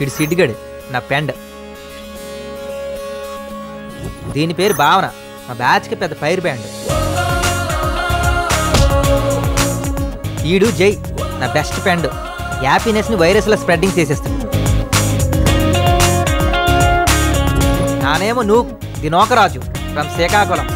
ఇడు సిడ్డిగాడు నా పెండ్ దీని పేరు భావన. మా బ్యాచ్కి పెద్ద ఫైర్ బ్యాండ్. ఈడు జై నా బెస్ట్ ఫ్రెండ్. హ్యాపీనెస్ని వైరస్లో స్ప్రెడ్డింగ్ చేసేస్తాడు నానేమో నువ్వు దినోకరాజు ఫ్రమ్ శ్రీకాకుళం.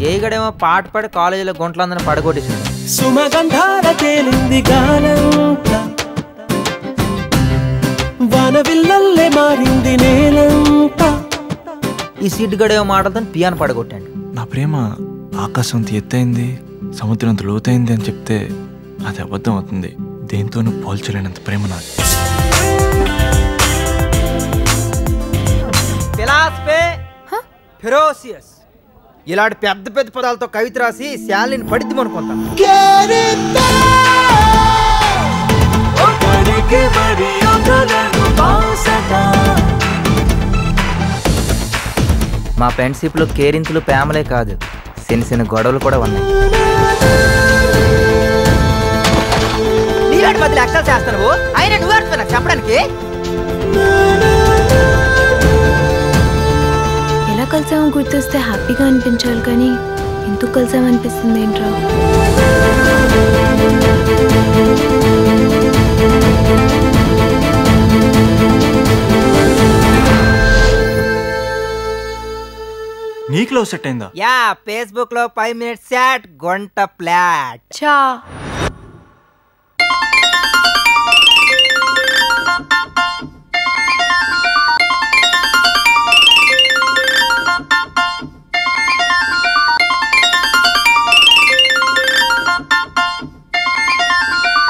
ఈ జైగడేమో పాట పాడి కాలేజీలో గుంట్లందరిని పడగొట్టేసింది. సుమగంధాల తేలింది గానంత వానవిల్లల్లే మారింది నేలంతా ఈ సీట్ గడేమో మాటలతో పియాను పడగొట్టాడు. నా ప్రేమ ఆకాశం అంత ఎత్తైంది సముద్రం అంత లోతైంది అని చెప్తే అది అబద్ధం అవుతుంది. దేంతోనూ పోల్చలేనంత ప్రేమ నాది. ఫిలాసఫీ ఫిరోసియస్ ఇలాంటి పెద్ద పెద్ద పదాలతో కవిత రాసి శాలిని పడిద్ది అనుకుంటాం. మా ఫ్రెండ్షిప్లో కేరింతలు ప్రేమలే కాదు చిన్న చిన్న గొడవలు కూడా ఉన్నాయి. నీలాంటి మధ్యలో ఎక్సల్ చేస్తాను అయినా నువ్వు చెప్పడానికి? కలిసామో గుర్తొస్తే హ్యాపీగా అనిపించాలి కానీ ఎందుకు కలిసామనిపిస్తుంది ఏంట్రా? నీకు లవ్ సెట్ అయిందా? యా ఫేస్బుక్లో ఫైవ్ మినిట్స్ చాట్ గంట ప్లాట్ చా